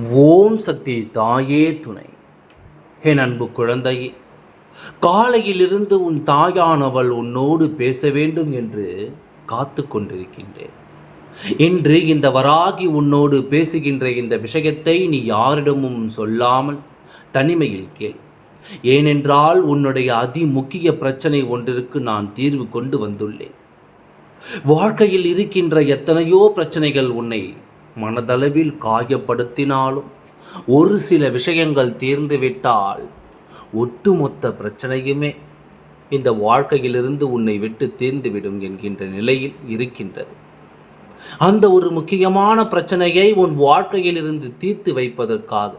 ஓம் சக்தி தாயே துணை. என் அன்பு குழந்தையே காலையிலிருந்து உன் தாயானவள் உன்னோடு பேச வேண்டும் என்று காத்து கொண்டிருக்கின்றேன். இன்று இந்த வராகி உன்னோடு பேசுகின்ற இந்த விஷயத்தை நீ யாரிடமும் சொல்லாமல் தனிமையில் கேள். ஏனென்றால் உன்னுடைய அதி முக்கிய பிரச்சனை ஒன்றிற்கு நான் தீர்வு கொண்டு வந்துள்ளேன். வாழ்க்கையில் இருக்கின்ற எத்தனையோ பிரச்சனைகள் உன்னை மனதளவில் காயப்படுத்தினாலும் ஒரு சில விஷயங்கள் தீர்ந்துவிட்டால் ஒட்டுமொத்த பிரச்சனையுமே இந்த வாழ்க்கையிலிருந்து உன்னை விட்டு தீர்ந்துவிடும் என்கின்ற நிலையில் இருக்கின்றது. அந்த ஒரு முக்கியமான பிரச்சனையை உன் வாழ்க்கையிலிருந்து தீர்த்து வைப்பதற்காக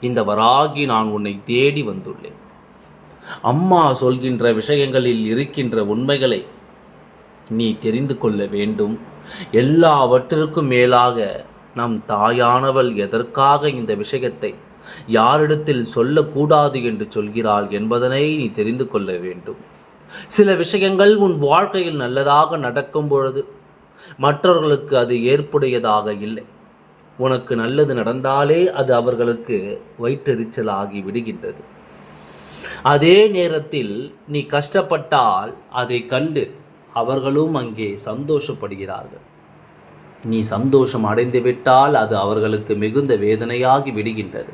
இந்த வராகி நான் உன்னை தேடி வந்துள்ளேன். அம்மா சொல்கின்ற விஷயங்களில் இருக்கின்ற உண்மைகளை நீ தெரிந்து கொள்ள வேண்டும். எல்லாவற்றிற்கும் மேலாக நம் தாயானவள் எதற்காக இந்த விஷயத்தை யாரிடத்தில் சொல்லக்கூடாது என்று சொல்கிறாள் என்பதனை நீ தெரிந்து கொள்ள வேண்டும். சில விஷயங்கள் உன் வாழ்க்கையில் நல்லதாக நடக்கும் பொழுது மற்றவர்களுக்கு அது ஏற்புடையதாக இல்லை. உனக்கு நல்லது நடந்தாலே அது அவர்களுக்கு வயிற்றெரிச்சலாகி விடுகின்றது. அதே நேரத்தில் நீ கஷ்டப்பட்டால் அதை கண்டு அவர்களும் அங்கே சந்தோஷப்படுகிறார்கள். நீ சந்தோஷம் அடைந்து விட்டால் அது அவர்களுக்கு மிகுந்த வேதனையாகி விடுகின்றது.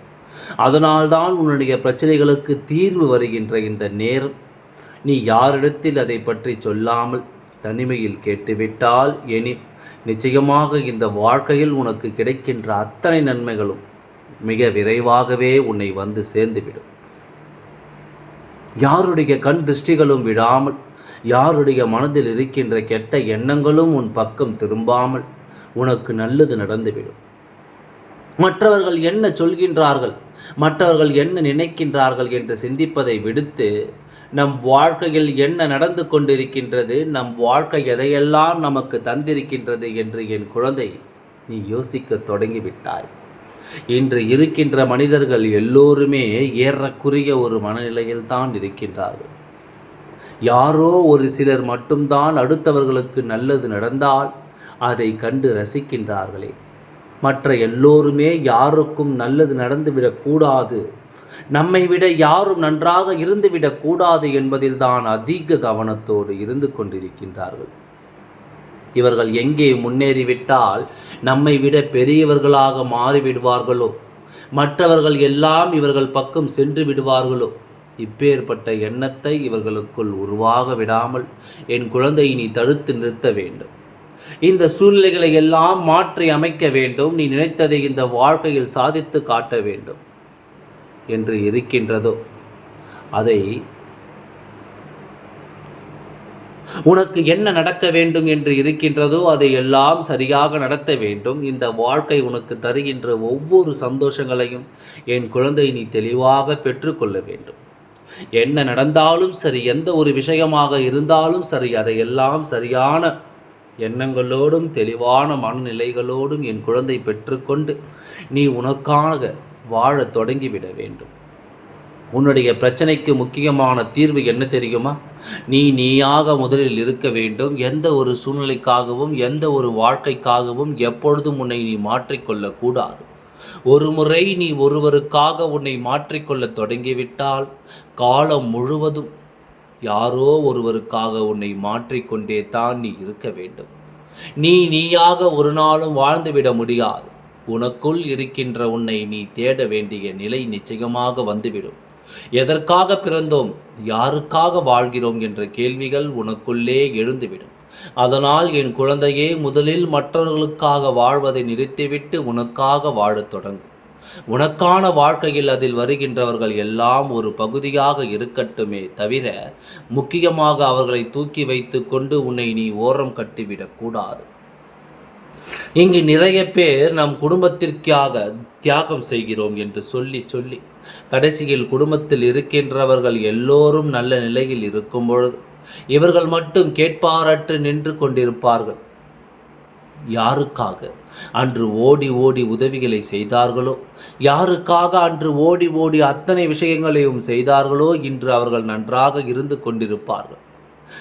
அதனால்தான் உன்னுடைய பிரச்சனைகளுக்கு தீர்வு வருகின்ற இந்த நேரம். நீ யாரிடத்தில் அதை பற்றி சொல்லாமல் தனிமையில் கேட்டுவிட்டால் எனி நிச்சயமாக இந்த வாழ்க்கையில் உனக்கு கிடைக்கின்ற அத்தனை நன்மைகளும் மிக விரைவாகவே உன்னை வந்து சேர்ந்துவிடும். யாருடைய கண் திருஷ்டிகளும் விடாமல் யாருடைய மனதில் இருக்கின்ற கெட்ட எண்ணங்களும் உன் பக்கம் திரும்பாமல் உனக்கு நல்லது நடந்துவிடும். மற்றவர்கள் என்ன சொல்கின்றார்கள்? மற்றவர்கள் என்ன நினைக்கின்றார்கள் என்று சிந்திப்பதை விடுத்து நம் வாழ்க்கையில் என்ன நடந்து கொண்டிருக்கின்றது நம் வாழ்க்கை எதையெல்லாம் நமக்கு தந்திருக்கின்றது என்று என் குழந்தை நீ யோசிக்க தொடங்கிவிட்டாய். இன்று இருக்கின்ற மனிதர்கள் எல்லோருமே ஏறக்குறைய ஒரு மனநிலையில் தான் இருக்கின்றார்கள். யாரோ ஒரு சிலர் மட்டும்தான் அடுத்தவர்களுக்கு நல்லது நடந்தால் அதை கண்டு ரசிக்கின்றார்களே. மற்ற எல்லோருமே யாருக்கும் நல்லது நடந்துவிடக்கூடாது நம்மை விட யாரும் நன்றாக இருந்துவிடக்கூடாது என்பதில்தான் என்பதில் தான் அதிக கவனத்தோடு இருந்து கொண்டிருக்கின்றார்கள். இவர்கள் எங்கே முன்னேறிவிட்டால் நம்மை விட பெரியவர்களாக மாறிவிடுவார்களோ? மற்றவர்கள் எல்லாம் இவர்கள் பக்கம் சென்று விடுவார்களோ? இப்பேற்பட்ட எண்ணத்தை இவர்களுக்குள் உருவாக விடாமல் என் குழந்தையை நீ தடுத்து நிறுத்த வேண்டும். இந்த சூழ்நிலைகளை எல்லாம் மாற்றி அமைக்க வேண்டும். நீ நினைத்ததை இந்த வாழ்க்கையில் சாதித்து காட்ட வேண்டும். என்று இருக்கின்றதோ அதை உனக்கு என்ன நடக்க வேண்டும் என்று இருக்கின்றதோ அதை எல்லாம் சரியாக நடத்த வேண்டும். இந்த வாழ்க்கை உனக்கு தருகின்ற ஒவ்வொரு சந்தோஷங்களையும் என் குழந்தை நீ தெளிவாக பெற்றுக்கொள்ள வேண்டும். என்ன நடந்தாலும் சரி எந்த ஒரு விஷயமாக இருந்தாலும் சரி அதையெல்லாம் சரியான எண்ணங்களோடும் தெளிவான மனநிலைகளோடும் என் குழந்தை பெற்றுக்கொண்டு நீ உனக்காக வாழத் தொடங்கிவிட வேண்டும். உன்னுடைய பிரச்சனைக்கு முக்கியமான தீர்வு என்ன தெரியுமா? நீ நீயாக முதலில் இருக்க வேண்டும். எந்த ஒரு சூழ்நிலைக்காகவும் எந்த ஒரு வாழ்க்கைக்காகவும் எப்பொழுதும் உன்னை நீ மாற்றிக்கொள்ளக்கூடாது ஒரு முறை நீ ஒருவருக்காக உன்னை மாற்றிக்கொள்ள தொடங்கிவிட்டால் காலம் முழுவதும் யாரோ ஒருவருக்காக உன்னை மாற்றிக்கொண்டே தான் நீ இருக்க வேண்டும். நீ நீயாக ஒரு நாளும் வாழ்ந்துவிட முடியாது. உனக்குள் இருக்கின்ற உன்னை நீ தேட வேண்டிய நிலை நிச்சயமாக வந்துவிடும். எதற்காக பிறந்தோம் யாருக்காக வாழ்கிறோம் என்ற கேள்விகள் உனக்குள்ளே எழுந்துவிடும். அதனால் என் குழந்தையே முதலில் மற்றவர்களுக்காக வாழ்வதை நிறுத்திவிட்டு உனக்காக வாழத் தொடங்கும் உனக்கான வாழ்க்கையில் அதில் வருகின்றவர்கள் எல்லாம் ஒரு பகுதியாக இருக்கட்டுமே தவிர முக்கியமாக அவர்களை தூக்கி வைத்து கொண்டு உன்னை நீ ஓரம் கட்டிவிடக்கூடாது இங்கு நிறைய பேர் நம் குடும்பத்திற்காக தியாகம் செய்கிறோம் என்று சொல்லி சொல்லி கடைசியில் குடும்பத்தில் இருக்கின்றவர்கள் எல்லோரும் நல்ல நிலையில் இருக்கும் பொழுது இவர்கள் மட்டும் கேட்பாரற்று நின்று கொண்டிருப்பார்கள். யாருக்காக அன்று ஓடி ஓடி உதவிகளை செய்தார்களோ? யாருக்காக அன்று ஓடி ஓடி அத்தனை விஷயங்களையும் செய்தார்களோ? இன்று அவர்கள் நன்றாக இருந்து கொண்டிருப்பார்கள்.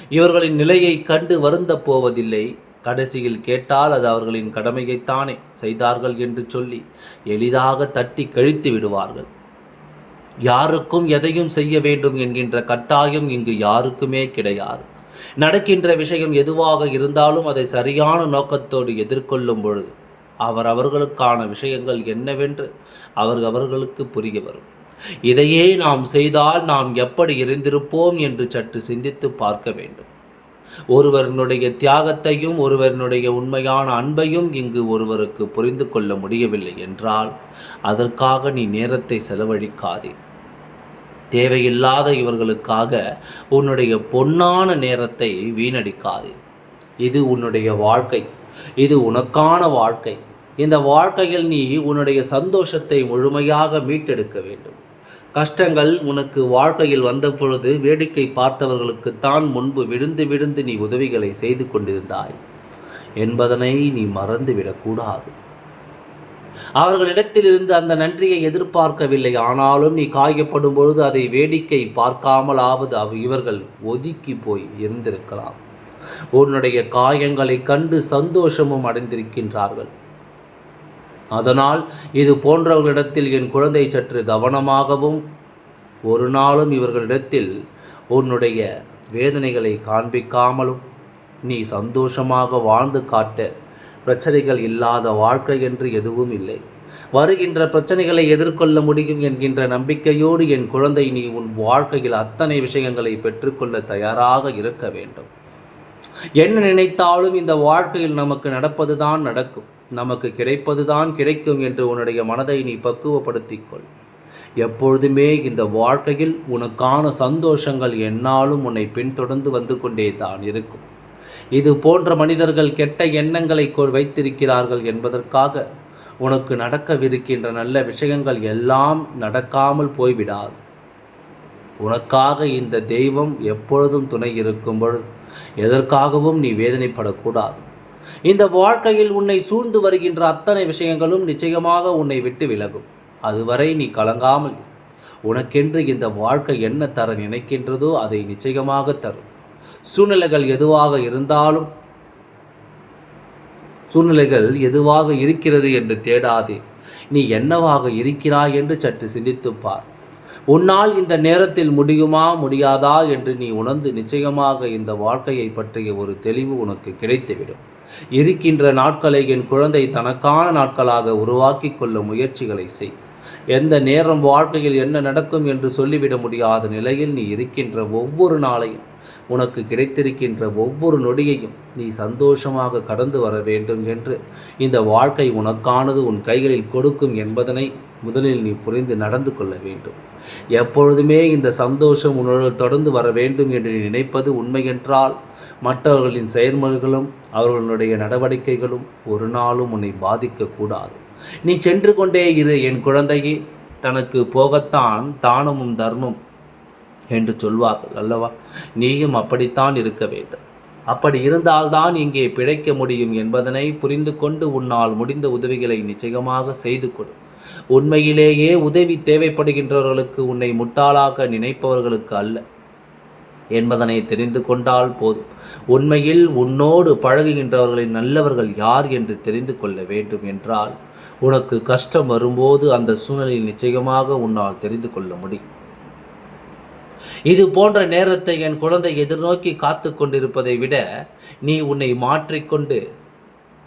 இவர்களின் நிலையை கண்டு வருந்த போவதில்லை. கடைசியில் கேட்டால் அது அவர்களின் கடமையைத்தானே செய்தார்கள் என்று சொல்லி எளிதாக தட்டி கழித்து விடுவார்கள். யாருக்கும் எதையும் செய்ய வேண்டும் என்கின்ற கட்டாயம் இங்கு யாருக்குமே கிடையாது. நடக்கின்ற விஷயம் எதுவாக இருந்தாலும் அதை சரியான நோக்கத்தோடு எதிர்கொள்ளும் பொழுது அவர் அவர்களுக்கான விஷயங்கள் என்னவென்று அவர் அவர்களுக்கு புரிய வரும். இதையே நாம் செய்தால் நாம் எப்படி இருந்திருப்போம் என்று சற்று சிந்தித்து பார்க்க வேண்டும். ஒருவரினுடைய தியாகத்தையும் ஒருவரினுடைய உண்மையான அன்பையும் இங்கு ஒருவருக்கு புரிந்து கொள்ள முடியவில்லை என்றால் அதற்காக நீ நேரத்தை செலவழிக்காதே. தேவையில்லாத இவர்களுக்காக உன்னுடைய பொன்னான நேரத்தை வீணடிக்காது. இது உன்னுடைய வாழ்க்கை. இது உனக்கான வாழ்க்கை. இந்த வாழ்க்கையில் நீ உன்னுடைய சந்தோஷத்தை முழுமையாக மீட்டெடுக்க வேண்டும். கஷ்டங்கள் உனக்கு வாழ்க்கையில் வந்த பொழுது வேடிக்கை பார்த்தவர்களுக்குத்தான் முன்பு விழுந்து விழுந்து நீ உதவிகளை செய்து கொண்டிருந்தாய். என்பதனை நீ மறந்துவிடக்கூடாது. அவர்களிடத்திலிருந்து அந்த நன்றியை எதிர்பார்க்கவில்லை. ஆனாலும் நீ காயப்படும் பொழுது அதை வேடிக்கை பார்க்காமலாவது அவ இவர்கள் ஒதுக்கி போய் இருந்திருக்கலாம். உன்னுடைய காயங்களை கண்டு சந்தோஷமும் அடைந்திருக்கின்றார்கள். அதனால் இது போன்றவர்களிடத்தில் என் குழந்தை சற்று கவனமாகவும் ஒரு நாளும் இவர்களிடத்தில் உன்னுடைய வேதனைகளை காண்பிக்காமலும் நீ சந்தோஷமாக வாழ்ந்து காட்ட பிரச்சனைகள் இல்லாத வாழ்க்கை என்று எதுவும் இல்லை. வருகின்ற பிரச்சனைகளை எதிர்கொள்ள முடியும் என்கின்ற நம்பிக்கையோடு என் குழந்தை நீ உன் வாழ்க்கையில் அத்தனை விஷயங்களை பெற்றுக்கொள்ள தயாராக இருக்க வேண்டும். என்ன நினைத்தாலும் இந்த வாழ்க்கையில் நமக்கு நடப்பதுதான் நடக்கும். நமக்கு கிடைப்பதுதான் கிடைக்கும் என்று உன்னுடைய மனதை நீ பக்குவப்படுத்திக்கொள். எப்பொழுதுமே இந்த வாழ்க்கையில் உனக்கான சந்தோஷங்கள் என்னாலும் உன்னை பின்தொடர்ந்து வந்து கொண்டே தான் இருக்கும். இது போன்ற மனிதர்கள் கெட்ட எண்ணங்களை வைத்திருக்கிறார்கள் என்பதற்காக உனக்கு நடக்கவிருக்கின்ற நல்ல விஷயங்கள் எல்லாம் நடக்காமல் போய்விடாது. உனக்காக இந்த தெய்வம் எப்பொழுதும் துணை இருக்கும் பொழுது எதற்காகவும் நீ வேதனைப்படக்கூடாது. இந்த வாழ்க்கையில் உன்னை சூழ்ந்து வருகின்ற அத்தனை விஷயங்களும் நிச்சயமாக உன்னை விட்டு விலகும். அதுவரை நீ கலங்காமல் உனக்கென்று இந்த வாழ்க்கை என்ன தர நினைக்கின்றதோ அதை நிச்சயமாக தரும். சூழ்நிலைகள் எதுவாக இருந்தாலும் சூழ்நிலைகள் எதுவாக இருக்கிறது என்று தேடாதே. நீ என்னவாக இருக்கிறாய் என்று சற்று சிந்தித்துப்பார் உன்னால் இந்த நேரத்தில் முடியுமா முடியாதா என்று நீ உணர்ந்து நிச்சயமாக இந்த வாழ்க்கையை பற்றிய ஒரு தெளிவு உனக்கு கிடைத்துவிடும். இருக்கின்ற நாட்களை என் குழந்தை தனக்கான நாட்களாக உருவாக்கி கொள்ள முயற்சிகளை செய். எந்த நேரம் வாழ்க்கையில் என்ன நடக்கும் என்று சொல்லிவிட முடியாத நிலையில் நீ இருக்கின்ற ஒவ்வொரு நாளையும் உனக்கு கிடைத்திருக்கின்ற ஒவ்வொரு நொடியையும் நீ சந்தோஷமாக கடந்து வர வேண்டும் என்று இந்த வாழ்க்கை உனக்கானது உன் கைகளில் கொடுக்கும் என்பதனை முதலில் நீ புரிந்து நடந்து கொள்ள வேண்டும். எப்பொழுதுமே இந்த சந்தோஷம் உன்னுடன் தொடர்ந்து வர வேண்டும் என்று நீ நினைப்பது உண்மையென்றால் மற்றவர்களின் செயல்முறைகளும் அவர்களுடைய நடவடிக்கைகளும் ஒரு நாளும் உன்னை பாதிக்கக்கூடாது. நீ சென்று கொண்டே இரு என் குழந்தையே. தனக்கு போகத்தான் தானமும் தர்மம் என்று சொல்வார்கள் அல்லவா? நீயும் அப்படித்தான் இருக்க வேண்டும். அப்படி இருந்தால்தான் இங்கே பிழைக்க முடியும் என்பதனை புரிந்து கொண்டு உன்னால் முடிந்த உதவிகளை நிச்சயமாக செய்து கொடு. உண்மையிலேயே உதவி தேவைப்படுகின்றவர்களுக்கு உன்னை முட்டாளாக நினைப்பவர்களுக்கு அல்ல. என்பதனை தெரிந்து கொண்டால் போதும். உண்மையில் உன்னோடு பழகுகின்றவர்களின் நல்லவர்கள் யார் என்று தெரிந்து கொள்ள வேண்டும் என்றால் உனக்கு கஷ்டம் வரும்போது அந்த சூழ்நிலையில் நிச்சயமாக உன்னால் தெரிந்து கொள்ள முடியும். இது போன்ற நேரத்தை என் குழந்தை எதிர்நோக்கி காத்து கொண்டிருப்பதை விட நீ உன்னை மாற்றிக்கொண்டு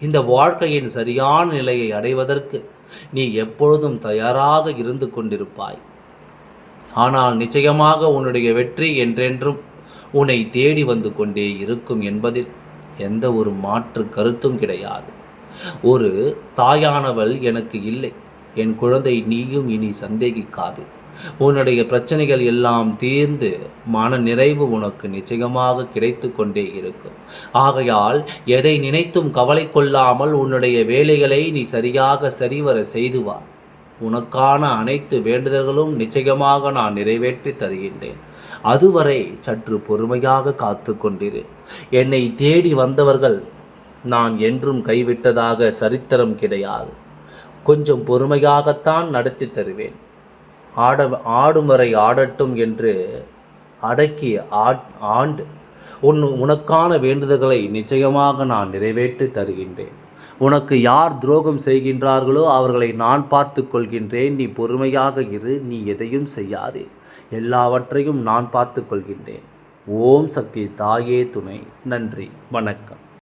இந்த வாழ்க்கையின் சரியான நிலையை அடைவதற்கு நீ எப்பொழுதும் தயாராக இருந்து கொண்டிருப்பாய். ஆனால் நிச்சயமாக உன்னுடைய வெற்றி என்றென்றும் உன்னை தேடி வந்து கொண்டே இருக்கும் என்பதில் எந்த ஒரு மாற்று கருத்தும் கிடையாது. ஒரு தாயானவள் எனக்கு இல்லை. என் குழந்தை நீயும் இனி சந்தேகிக்காது. உன்னுடைய பிரச்சனைகள் எல்லாம் தீர்ந்து மன நிறைவு உனக்கு நிச்சயமாக கிடைத்து கொண்டே இருக்கும். ஆகையால் எதை நினைத்தும் கவலை கொள்ளாமல் உன்னுடைய வேலைகளை நீ சரியாக சரிவர செய்துவார் உனக்கான அனைத்து வேண்டுதல்களும் நிச்சயமாக நான் நிறைவேற்றி தருகின்றேன். அதுவரை சற்று பொறுமையாக காத்து கொண்டிரு. என்னை தேடி வந்தவர்கள் நான் என்றும் கைவிட்டதாக சரித்திரம் கிடையாது. கொஞ்சம் பொறுமையாகத்தான் நடத்தி தருவேன். ஆட ஆடும் வரை ஆடட்டும் என்று அடக்கி ஆண்டு உன் உனக்கான வேண்டுதல்களை நிச்சயமாக நான் நிறைவேற்றி தருகின்றேன். உனக்கு யார் துரோகம் செய்கின்றார்களோ அவர்களை நான் பார்த்து கொள்கின்றேன் நீ பொறுமையாக இரு நீ எதையும் செய்யாதே. எல்லாவற்றையும் நான் பார்த்து கொள்கின்றேன் ஓம் சக்தி தாயே துணை. நன்றி வணக்கம்.